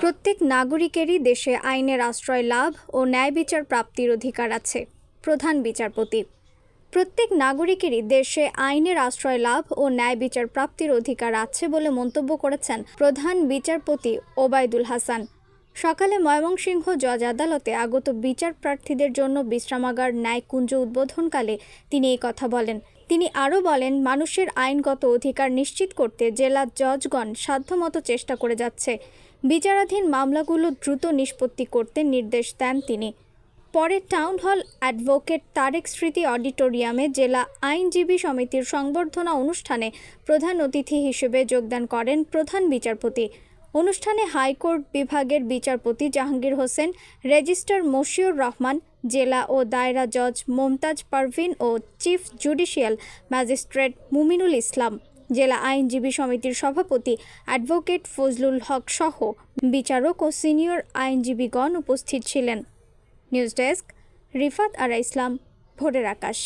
প্রত্যেক নাগরিকেরই দেশে আইনের আশ্রয় লাভ ও ন্যায় বিচার প্রাপ্তির অধিকার আছে, প্রধান বিচারপতি। প্রত্যেক নাগরিকেরই দেশে আইনের আশ্রয় লাভ ও ন্যায় বিচার প্রাপ্তির অধিকার আছে বলে মন্তব্য করেছেন প্রধান বিচারপতি ওবায়দুল হাসান। সকালে ময়মনসিংহ জজ আদালতে আগত বিচার প্রার্থীদের জন্য বিশ্রামাগার ন্যায়কুঞ্জ উদ্বোধনকালে তিনি এই কথা বলেন। তিনি আরও বলেন, মানুষের আইনগত অধিকার নিশ্চিত করতে জেলা জজগণ সাধ্যমতো চেষ্টা করে যাচ্ছে। বিচারাধীন মামলাগুলো দ্রুত নিষ্পত্তি করতে নির্দেশ দেন তিনি। পরে টাউন হল অ্যাডভোকেট তারেক স্মৃতি অডিটোরিয়ামে জেলা আইনজীবী সমিতির সংবর্ধনা অনুষ্ঠানে প্রধান অতিথি হিসেবে যোগদান করেন প্রধান বিচারপতি। অনুষ্ঠানে হাইকোর্ট বিভাগের বিচারপতি জাহাঙ্গীর হোসেন, রেজিস্ট্রার মশিউর রহমান, জেলা ও দায়রা জজ মমতাজ পারভিন ও chief judicial magistrate Muminul Islam. জেলা আইনজীবী সমিতির সভাপতি অ্যাডভোকেট ফজলুল হক সহ বিচারক ও সিনিয়র আইনজীবীগণ উপস্থিত ছিলেন। News desk, Rifat Ara Islam, Bhorer Akash.